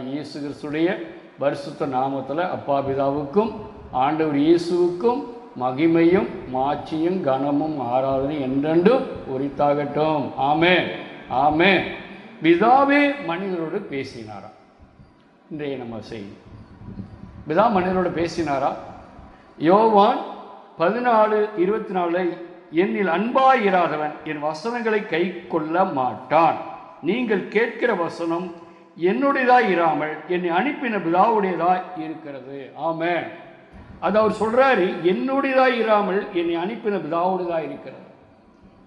ஆண்டவராக இயேசு கிறிஸ்துடைய பரிசுத்த நாமத்தில் அப்பாபிதாவுக்கும் ஆண்டவர் இயேசுவுக்கும் மகிமையும் மாட்சியும் கனமும் ஆராதனை என்றென்றும் உரித்தாகட்டும். ஆமே ஆமே பிதாவே மனிதரோடு பேசினாரா? இன்றைய நம்ம செய்தி. பிதா மனிதரோடு பேசினாரா? யோவான் பதினாலு இருபத்தி நாலு என்னில் அன்பாயிராதவன் என் வசனங்களை கை கொள்ள மாட்டான். நீங்கள் கேட்கிற வசனம் என்னுடையதாக இராமல் என்னை அனுப்பின பிதாவுடையதாய் இருக்கிறது. ஆமென். அது அவர் சொல்கிறாரு என்னுடையதா இராமல் என்னை அனுப்பின பிதாவுடையதாய் இருக்கிறது.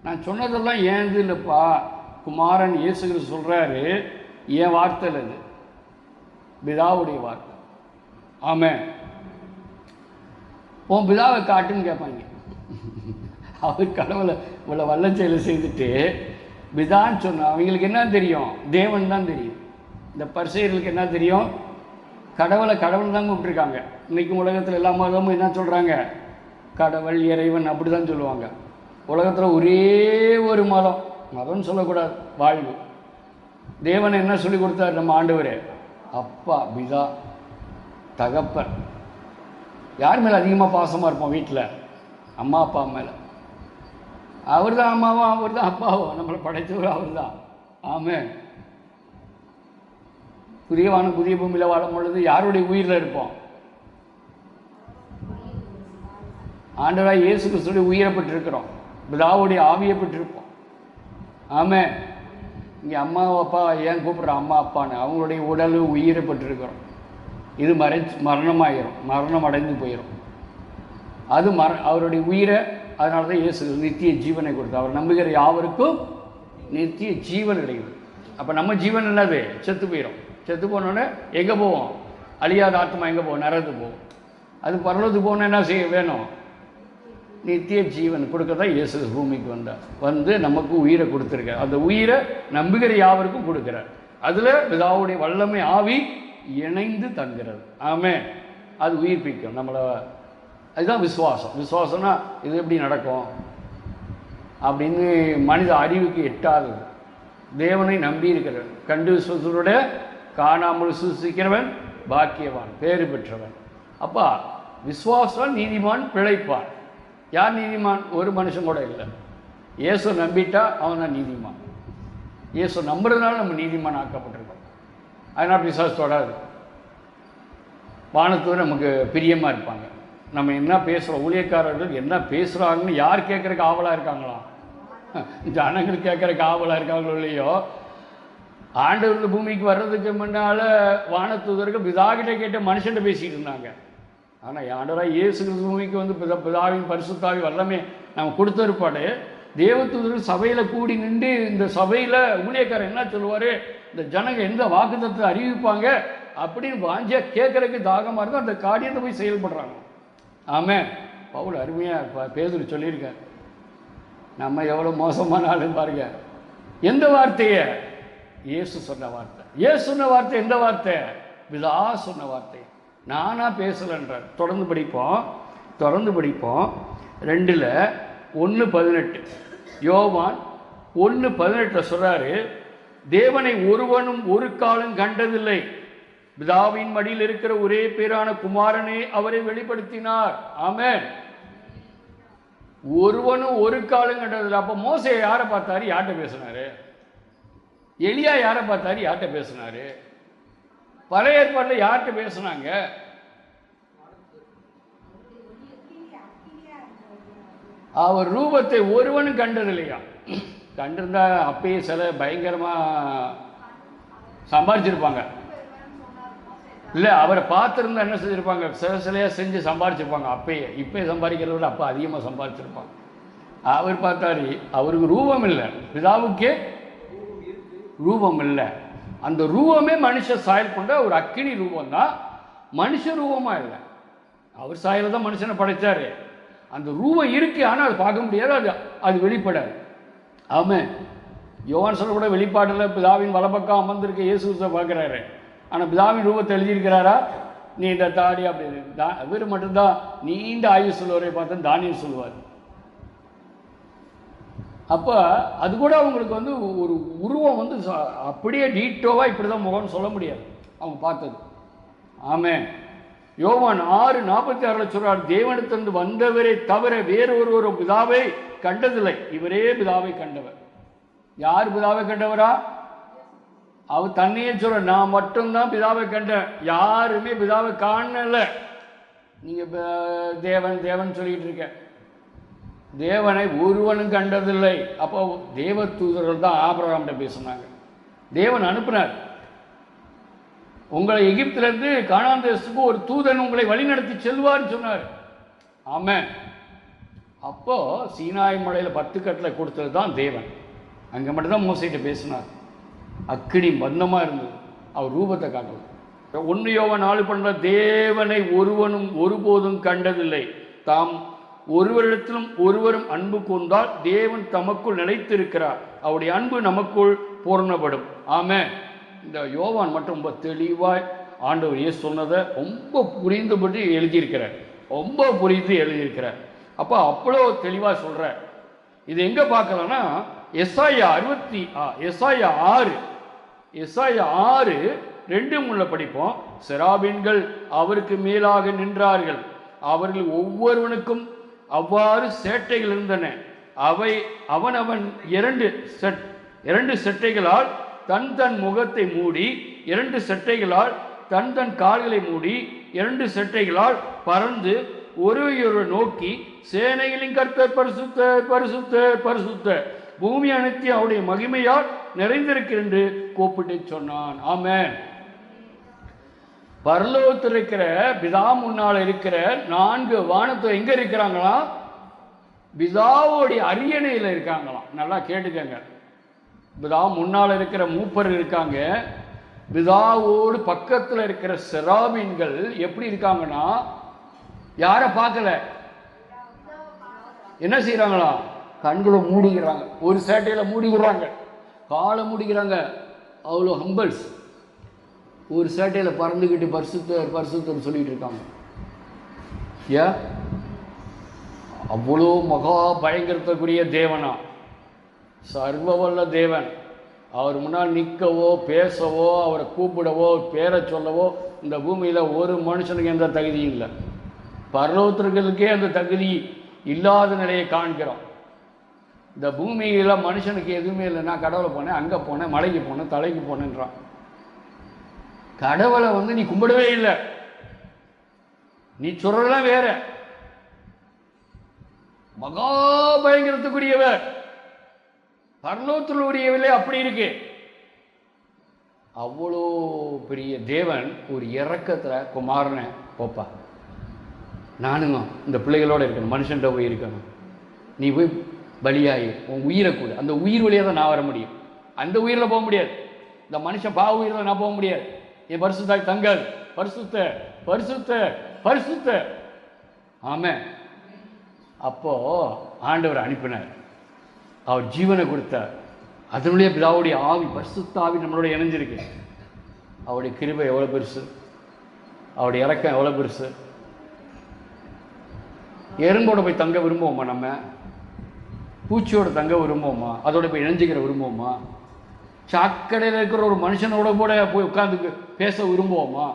நான் சொன்னதெல்லாம் ஏன் இல்லைப்பா? குமாரன் இயேசுகிற சொல்கிறாரு என் வார்த்தை இல்லை இது. பிதாவுடைய வார்த்தை. ஆமென். உன் பிதாவை காட்டுன்னு கேட்பாங்க அவர் கடவுளை இவ்வளோ வல்ல செயலை செய்துட்டு பிதான்னு சொன்ன அவங்களுக்கு என்ன தெரியும்? தேவன் தான் தெரியும். இந்த பரிசெயர்களுக்கு என்ன தெரியும்? கடவுளை கடவுள் தான் கூப்பிட்டுருக்காங்க. இன்றைக்கும் உலகத்தில் எல்லா மதமும் என்ன சொல்கிறாங்க கடவுள் இறைவன் அப்படி தான் சொல்லுவாங்க. உலகத்தில் ஒரே ஒரு மதம். மதம்னு சொல்லக்கூடாது வாழ்வு. தேவன் என்ன சொல்லி கொடுத்தாரு நம்ம ஆண்டவர்? அப்பா பிதா தகப்பன். யார் மேலே அதிகமாக பாசமாக இருப்போம் வீட்டில் அம்மா அப்பா மேலே. அவர் தான் அம்மாவும் அவர் தான் அப்பாவும். நம்மளை படைத்தவர் அவர் தான் ஆமாம் புதிய வானம் புதிய பூமியில் வாழும் பொழுது யாருடைய உயிரில் இருப்போம்? ஆண்டவராக இயேசு கிறிஸ்துடைய உயிரை பெற்றிருக்கிறோம். பிதாவுடைய ஆவியை பெற்றிருப்போம். ஆமே. இங்கே அம்மா அப்பா ஏன் கூப்பிட்றோம் அம்மா அப்பான்னு அவங்களுடைய உடல் உயிரை பெற்றிருக்கிறோம். இது மறை மரணமாயிரும். மரணம் அடைந்து போயிடும் அது மர அவருடைய உயிரை அதனால தான் இயேசு நித்திய ஜீவனை கொடுத்து அவர் நம்புகிற யாவருக்கும் நித்திய ஜீவன் கிடைக்குது. அப்போ நம்ம ஜீவன் என்னது? செத்து போயிடும் செத்து போனோடனே எங்கே போவோம்? அழியாத ஆத்மா எங்கே போவோம்? நரது போவோம். அது பரலத்துக்கு போகணும் என்ன செய்ய வேணும்? நித்திய ஜீவன் கொடுக்க தான் இயேசு பூமிக்கு வந்தார் வந்து நமக்கு உயிரை கொடுத்துருக்கார். அந்த உயிரை நம்புகிற யாவருக்கும் கொடுக்குறார். அதில் பிதாவுடைய வல்லமை ஆவி இணைந்து தங்குறது. ஆமே அது உயிர்ப்பிக்கும் நம்மளை. அதுதான் விசுவாசம். விசுவாசம்னா இது எப்படி நடக்கும்? அப்படின்னு மனித அறிவுக்கு எட்டாதது. தேவனை நம்பி இருக்கிற கண்டு விசுவத்தோட காணாமல் சுசிக்கிறவன் பாக்கியவான் பேறு பெற்றவன். அப்பா விஸ்வாசம் நீதிமான் பிழைப்பான். யார் நீதிமான்? ஒரு மனுஷன் கூட இல்லை. இயேசு நம்பிட்டா அவன் தான் நீதிமான். இயேசு நம்புறதுனால நம்ம நீதிமான் ஆக்கப்பட்டிருக்கோம். அதனால் பிசாசு தொடாது வானத்தூர் நமக்கு பிரியமாக இருப்பாங்க. நம்ம என்ன பேசுகிறோம் ஊழியக்காரர்கள் என்ன பேசுகிறாங்கன்னு யார் கேட்குறக்கு ஆவலாக இருக்காங்களா? ஜனங்கள் கேட்குறக்கு ஆவலாக இருக்காங்களோ இல்லையோ? ஆண்டவர் பூமிக்கு வர்றதுக்கு முன்னால் வானத்தூதர்கள் பிதாகிட்ட கேட்ட மனுஷன்ட்ட பேசிகிட்டு இருந்தாங்க. ஆனால் ஆண்டவராக இயேசு கிறிஸ்து பூமிக்கு வந்து பிதா பிதாவின் பரிசுத்தாவி வல்லமே நம்ம கொடுத்தருப்பாடு தேவத்துதர்கள் சபையில் கூடி நின்று இந்த சபையில் ஊழியக்காரர் என்ன சொல்லுவார்? இந்த ஜனங்க எந்த வாக்குத்தத்தை அறிவிப்பாங்க? அப்படின்னு வாஞ்சியாக கேட்குறதுக்கு தாகமாக இருந்தால் அந்த காரியத்தை போய் செயல்படுறாங்க. ஆமே. பவுல் அருமையாக பேதர் சொல்லியிருக்கார். நம்ம எவ்வளோ மோசமான ஆளுன்னு பாருங்க. எந்த வார்த்தையை? இயேசு சொன்ன வார்த்தை. இயேசு சொன்ன வார்த்தை? எந்த வார்த்தை? பிதா சொன்ன வார்த்தை. நானா பேசலைன்றார். தொடர்ந்து படிப்போம். தொடர்ந்து படிப்போம். ரெண்டில் ஒன்று பதினெட்டு. யோவான் ஒன்று பதினெட்டில் சொல்கிறாரு தேவனை ஒருவனும் ஒரு காலம் கண்டதில்லை. பிதாவின் மடியில் இருக்கிற ஒரே பேரான குமாரனே அவரை வெளிப்படுத்தினார். ஆமேன். ஒருவனும் ஒரு காலம் கண்டதில்லை. அப்போ மோசையை யாரை பார்த்தாரு? யார்கிட்ட பேசினாரு? எளியா யாரை பார்த்தாரு? யார்கிட்ட பேசுனாரு? பழைய ஏற்பாட்டில் யார்கிட்ட பேசுனாங்க? அவர் ரூபத்தை ஒருவனும் கண்டதில்லையா? கண்டிருந்தா அப்பயே சில பயங்கரமாக சம்பாரிச்சிருப்பாங்க. இல்லை அவரை பார்த்துருந்தா என்ன செஞ்சுருப்பாங்க? சில சிலையாக செஞ்சு சம்பாரிச்சிருப்பாங்க. அப்பயே இப்பயே சம்பாதிக்கிறத விட அப்போ அதிகமாக சம்பாரிச்சிருப்பாங்க. அவர் பார்த்தாரு அவருக்கு ரூபம் இல்லை. பிதாவுக்கே ரூபம் இல்லை அந்த ரூபமே மனுஷ சாயல் கொண்ட ஒரு அக்கினி ரூபம் தான் மனுஷ ரூபமாக இல்லை. அவர் சாயல தான் மனுஷனை படைத்தார் அந்த ரூபம் இருக்கு ஆனால் அது பார்க்க முடியாது அது அது வெளிப்படாது. ஆமாம் யோவான் சொல்ல கூட வெளிப்பாட்டில் பிதாவின் வலப்பக்கம் அமர்ந்திருக்க இயேசுசை பார்க்குறாரு. ஆனால் பிதாவின் ரூபத்தை எழுதியிருக்கிறாரா? நீண்ட தாடி அப்படி தா இவர் மட்டும்தான். நீண்ட ஆயுள் சொல்லுவரை பார்த்தா தானியம் சொல்லுவார். அப்போ அது கூட அவங்களுக்கு வந்து ஒரு உருவம் வந்து ச- அப்படியே டீட்டோவாக இப்படி தான் முகம்னு சொல்ல முடியாது. அவங்க பார்த்தது. ஆமே யோவான் ஆறு நாற்பத்தி ஆறுல சொல்றார் தேவனத்திலிருந்து வந்தவரை தவிர வேறு ஒரு பிதாவை கண்டதில்லை. இவரே பிதாவை கண்டவர். யார் பிதாவை கண்டவரா? அவர் தன்னையே சொல்ற நான் மட்டும்தான் பிதாவை கண்டேன். யாருமே பிதாவை காணலை. நீங்கள் தேவன் தேவன் சொல்லிக்கிட்டு இருக்கேன் தேவனை ஒருவனும் கண்டதில்லை. அப்போ தேவ தூதர்கள் தான் ஆபரகாம்கிட்ட பேசுனாங்க. தேவன் அனுப்பினார். உங்களை எகிப்திலிருந்து கானான் தேசத்துக்கு ஒரு தூதன் உங்களை வழிநடத்தி செல்வார்னு சொன்னார். ஆமாம் அப்போ சீனாய் மலையில பத்து கட்டில் கொடுத்தது தான் தேவன். அங்க மட்டும்தான் மோசைட்ட பேசினார். அக்கினி பந்தமாக இருந்தது. அவர் ரூபத்தை காட்டுவது ஒன்று யோவன் நாலு பண்ணுற தேவனை ஒருவனும் ஒருபோதும் கண்டதில்லை. தாம் ஒருவரிடத்திலும் ஒருவரும் அன்பு கொண்டால் தேவன் தமக்குள் நிலைத்திருக்கிறார். அவருடைய அன்பு நமக்குள் பூரணப்படும். ஆமே இந்த யோவான் மட்டும் ரொம்ப தெளிவாய் ஆண்டவர் ஏ சொன்னதை ரொம்ப புரிந்துபட்டு எழுதியிருக்கிறார். ரொம்ப புரிந்து எழுதியிருக்கிறார். அப்போ அவ்வளோ தெளிவாக சொல்கிறார் இது எங்கே பார்க்கலாம்னா எஸ்ஐயா அறுபத்தி ஆ எஸ்ஐயா ஆறு. எஸ்ஐயா ஆறு ரெண்டு முள்ள படிப்போம். செராபின்கள் அவருக்கு மேலாக நின்றார்கள். அவர்கள் ஒவ்வொருவனுக்கும் அவ்வாறு சேட்டைகள் இருந்தன. அவை அவனவன் இரண்டு செட் இரண்டு செட்டைகளால் தன் தன் முகத்தை மூடி இரண்டு செட்டைகளால் தன் தன் கால்களை மூடி இரண்டு செட்டைகளால் பறந்து ஒருவரையொருவர் நோக்கி சேனைகளின் கர்த்தர் பரிசுத்த பரிசுத்த பரிசுத்த பூமி அனைத்து அவருடைய மகிமையால் நிறைந்திருக்கு என்று கூப்பிட்டு சொன்னான். ஆமேன். பரலோகத்தில் இருக்கிற பிதா முன்னால் இருக்கிற நான்கு வானத்தை எங்க இருக்கிறாங்களா? பிதாவோடைய அரியணையில் இருக்காங்களாம். நல்லா கேட்டுக்கங்க. பிதா முன்னால் இருக்கிற மூப்பர் இருக்காங்க. பிதாவோடு பக்கத்தில் இருக்கிற செராபீன்கள் எப்படி இருக்காங்கன்னா யாரை பார்க்கல? என்ன செய்கிறாங்களா கண்களை மூடிக்கிறாங்க. ஒரு சேட்டையில் மூடிக்கிறாங்க காலை மூடிக்கிறாங்க. அவ்வளோ ஹம்பல்ஸ் ஒரு சேட்டையில் பறந்துக்கிட்டு பரிசுத்தர் பரிசுத்தர் சொல்லிகிட்டு இருக்காங்க. ஏன் அவ்வளோ மகா பயங்கரத்துக்குரிய தேவனா? சர்வ வல்ல தேவன். அவர் முன்னால் நிற்கவோ பேசவோ அவரை கூப்பிடவோ பேரை சொல்லவோ இந்த பூமியில் ஒரு மனுஷனுக்கு எந்த தகுதியும் இல்லை. பரலோகத்திற்களுக்கே அந்த தகுதி இல்லாத நிலையை காண்கிறோம். இந்த பூமியில் மனுஷனுக்கு எதுவுமே இல்லை நான் கடவுளை போனேன் அங்கே போனேன் மலைக்கு போனேன் தலைக்கு போனேன்றான். கடவுளை வந்து நீ கும்பிடவே இல்லை. நீ சொல்றதெல்லாம் வேற. மகா பயங்கரத்துக்குரியவர் பரலோகத்தில் உரியவில்லை அப்படி இருக்கு. அவ்வளோ பெரிய தேவன் ஒரு இறக்கத்தில் குமாரனை போப்பா. நானுங்க இந்த பிள்ளைகளோட இருக்கணும் மனுஷன்ட்ட போய் இருக்கணும். நீ போய் பலியாகி உன் உயிரை கூட. அந்த உயிர் வழியாக தான் நான் வர முடியும். அந்த உயிரில் போக முடியாது. இந்த மனுஷன் பாவ உயிரில் நான் போக முடியாது. என் பரிசுத்தாய் தங்கள் பரிசுத்த பரிசுத்த பரிசுத்த. ஆமே அப்போ ஆண்டவர் அனுப்பினார். அவர் ஜீவனை கொடுத்தார். அதனுடைய பிதாவுடைய ஆவி பரிசுத்த ஆவி நம்மளோட இணைஞ்சிருக்கு. அவருடைய கிருபை எவ்வளோ பெருசு. அவருடைய இறக்கம் எவ்வளோ பெருசு. எறும்போட போய் தங்க விரும்புவோமா நம்ம? பூச்சியோட தங்க விரும்புவோமா? அதோட போய் இணைஞ்சிக்கிற விரும்புவோமா? சாக்கடையில் இருக்கிற ஒரு மனுஷனோட கூட போய் உட்காந்து பேச விரும்புவோமா?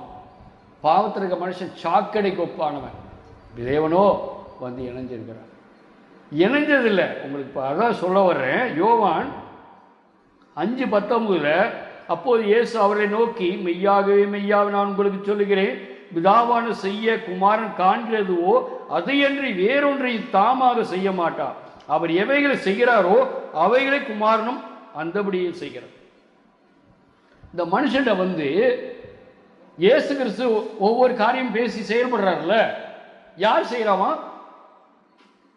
பாவத்தில் இருக்க மனுஷன் சாக்கடைக்கு ஒப்பானவன். தேவனோ வந்து இணைஞ்சிருக்கிறான். இணைஞ்சதில்லை. உங்களுக்கு இப்போ அதான் சொல்ல வர்றேன். யோவான் அஞ்சு பத்தொம்பதில் அப்போது இயேசு அவரை நோக்கி மெய்யாகவே மெய்யாக நான் உங்களுக்கு சொல்லுகிறேன். பிதாவான செய்ய குமாரன் காண்கிறதுவோ அதையன்றி வேறொன்றை தாமாக செய்ய மாட்டார். அவர் எவைகளை செய்கிறாரோ அவைகளை குமாரனும் அந்தபடியே செய்கிறார். இந்த மனுஷன்ட வந்து இயேசு கிறிஸ்து ஒவ்வொரு காரியம் பேசி செயல்படுறாருல்ல? யார் செய்கிறாமா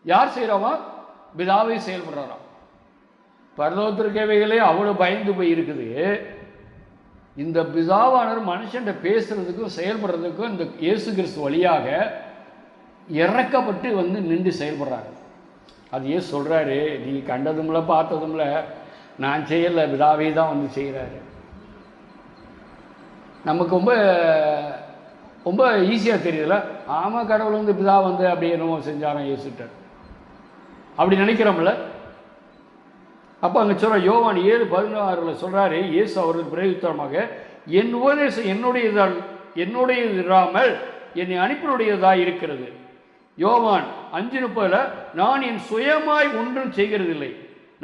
யார் செய்கிறாமா பிதாவே செயல்படுறாராம். பரலோகத்திற்கவைகளே அவ்வளோ பயந்து போய் இருக்குது. இந்த பிதாவானவர் மனுஷன்ட பேசுறதுக்கும் செயல்படுறதுக்கும் இந்த இயேசு கிறிஸ்து வழியாக இறக்கப்பட்டு வந்து நின்று செயல்படுறாரு. அது ஏன் சொல்கிறாரு நீ கண்டதும்ல பார்த்ததும்ல. நான் செய்யலை பிதாவே தான் வந்து செய்கிறாரு நமக்கு ரொம்ப ரொம்ப ஈஸியாக தெரியல ஆமாம் கடவுள் வந்து பிதா வந்து அப்படி என்னமோ செஞ்சாராம் இயேசுட்டார் அப்படி நினைக்கிறோம்ல? அப்போ அங்கே சொல்கிற யோவான் ஏழு பதினாறுல சொல்கிறாரு இயேசு அவருக்கு பிரயுத்தரமாக என் உபதேசம் என்னுடையதால் என்னுடையது இராமல் என்னை அனுப்பினுடையதாக இருக்கிறது. யோவான் அஞ்சு முப்பதுல நான் என் சுயமாய் ஒன்றும் செய்கிறதில்லை.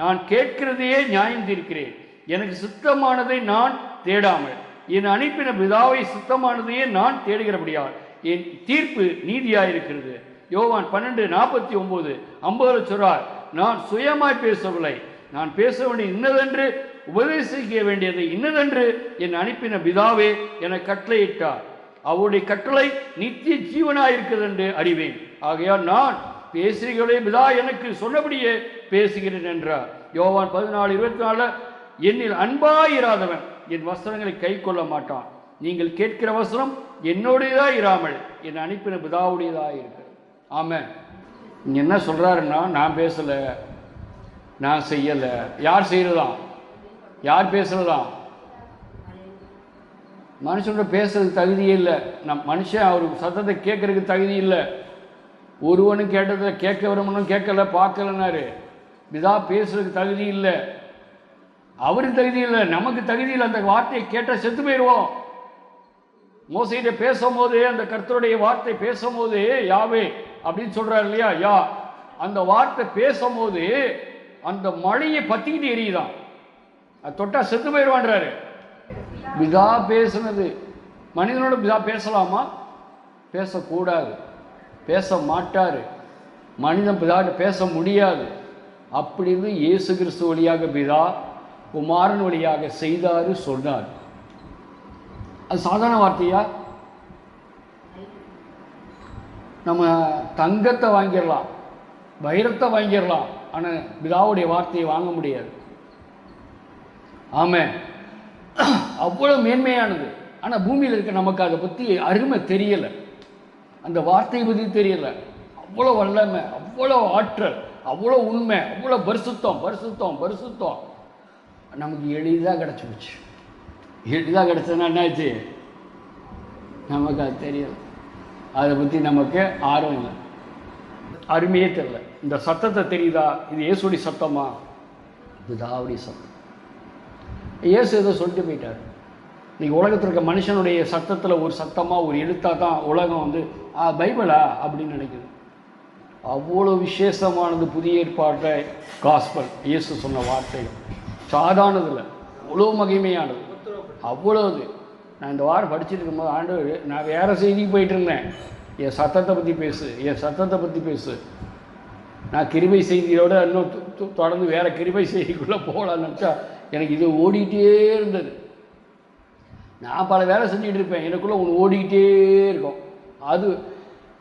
நான் கேட்கிறதையே நியாயம் தீர்க்கிறேன் எனக்கு சுத்தமானதை நான் தேடாமல். என் அனுப்பின பிதாவை சித்தமானதையே நான் தேடுகிறபடியால் என் தீர்ப்பு நீதியாயிருக்கிறது. யோவான் பன்னெண்டு நாற்பத்தி ஒன்பது ஐம்பது சொல்றார் நான் சுயமாய் பேசவில்லை. நான் பேச வேண்டிய இன்னதென்று உபதேசிக்க வேண்டியது இன்னதென்று என் அனுப்பின பிதாவே என கட்டளையிட்டார். அவருடைய கட்டளை நித்திய ஜீவனாயிருக்கிறது என்று அறிவேன். ஆகையால் நான் பேசுகிறே பிதா எனக்கு சொன்னபடியே பேசுகிறேன் என்றார். யோவான் பதினாலு இருபத்தி நாலு என்னில் அன்பாயிராதவன் என் வசனங்களை கை கொள்ள மாட்டான். நீங்கள் கேட்கிற வசனம் என்னுடையதாக இராமல் என் அனுப்பின பிதாவுடையதாக இருக்கு. ஆமாம் இங்கே என்ன சொல்கிறாருன்னா நான் பேசலை நான் செய்யலை. யார் செய்கிறதாம் யார் பேசுகிறதாம் மனுஷனோட பேசுறதுக்கு தகுதியே இல்லை. நம் மனுஷன் அவர் சத்தத்தை கேட்கறதுக்கு தகுதி இல்லை. ஒருவனும் கேட்டதை கேட்க விரும்பணும் கேட்கல பார்க்கலனாரு இதா பேசுறதுக்கு தகுதி இல்லை. அவருக்கு தகுதி இல்லை நமக்கு தகுதி இல்லை. அந்த வார்த்தையை கேட்டால் செத்து போயிடுவோம். மோசையிட்ட பேசும்போது அந்த கர்த்தருடைய வார்த்தை பேசும்போது யாவே அப்படின்னு சொல்கிறார் இல்லையா? யா. அந்த வார்த்தை பேசும்போது அந்த மழையை பற்றிக்கிட்டு எரியுதான். அது தொட்டா செத்து போயிடுவான்றாரு. பிதா பேசுனது. மனிதனோட பிதா பேசலாமா? பேசக்கூடாது. பேச மாட்டார். மனிதன் பிதா பேச முடியாது. அப்படின்னு இயேசு கிறிஸ்து வழியாக பிதா குமாரன் வழியாக செய்தாரு சொன்னார். அது சாதாரண வார்த்தையா? நம்ம தங்கத்தை வாங்கிடலாம் வைரத்தை வாங்கிடலாம் ஆனால் பிதாவுடைய வார்த்தையை வாங்க முடியாது. ஆமாம் அவ்வளோ மேன்மையானது. ஆனால் பூமியில் இருக்க நமக்கு அதை பற்றி அருமை தெரியலை. அந்த வார்த்தையை பற்றி தெரியலை. அவ்வளோ வல்லமை அவ்வளோ ஆற்றல் அவ்வளோ உண்மை அவ்வளோ பரிசுத்தம் பரிசுத்தம் பரிசுத்தம். நமக்கு எளிதாக கிடச்சி போச்சு. எளிதாக கிடச்சதுன்னா என்னாச்சு? நமக்கு அது தெரியல. அதை பற்றி நமக்கு ஆர்வம் இல்லை. அருமையே தெரியல. இந்த சத்தத்தை தெரியுதா? இது இயேசுடைய சத்தமா? பிதாவுடைய சத்தம். இயேசு ஏதோ சொல்லிட்டு போயிட்டார். இன்னைக்கு உலகத்தில் இருக்க மனுஷனுடைய சத்தத்தில் ஒரு சத்தமாக ஒரு எழுத்தாக தான் உலகம் வந்து ஆ பைபிளா? அப்படின்னு நினைக்குது. அவ்வளோ விசேஷமானது புதிய ஏற்பாட்டை காஸ்பல் இயேசு சொன்ன வார்த்தைகள். சாதாரணதில்லை. அவ்வளோ மகிமையானது. அவ்வளோ அது நான் இந்த வாரம் படிச்சுட்டு இருக்கும்போது ஆண்டவர் நான் வேறு செய்திக்கு போயிட்டு இருந்தேன். என் சத்தத்தை பற்றி பேசு என் சத்தத்தை பற்றி பேசு. நான் கிருபை செய்தியோட இன்னும் தொ- தொடர்ந்து வேறு கிருபை செய்திக்குள்ளே போகலான்னு நினச்சா எனக்கு இது ஓடிக்கிட்டே இருந்தது. நான் பல வேலை செஞ்சிகிட்டு இருப்பேன். எனக்குள்ளே ஒன்று ஓடிக்கிட்டே இருக்கும். அது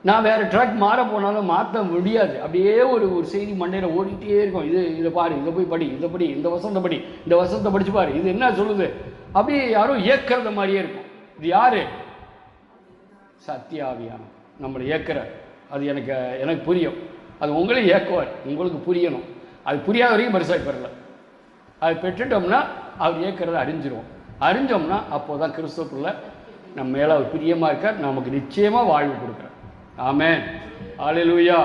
நான் வேறு ட்ரக் மாற போனாலும் மாற்ற முடியாது. அப்படியே ஒரு ஒரு செய்தி மண்டையில் ஓடிக்கிட்டே இருக்கும். இது இதை பாரு இதை போய் படி இதை படி இந்த வசந்த படி இந்த வசந்த படிச்சு பாரு. இது என்ன சொல்லுது? அப்படியே யாரும் இயக்கிறது மாதிரியே இருக்கும். இது யாரு? சத்தியாவியானம் நம்மளை இயக்கிற அது எனக்கு எனக்கு புரியும். அது உங்களையும் ஏக்குவார். உங்களுக்கு புரியணும். அது புரியாத வரைக்கும் பெருசாக பெறல அது பெற்றுட்டோம்னா அவர் இயக்கிறத அறிஞ்சிருவோம். அறிஞ்சோம்னா அப்போதான் கிறிஸ்துக்குள்ள நம்ம மேலே அவர் பிரியமாக இருக்கார். நமக்கு நிச்சயமாக வாழ்வு கொடுக்குறார். ஆமென் ஹalleluya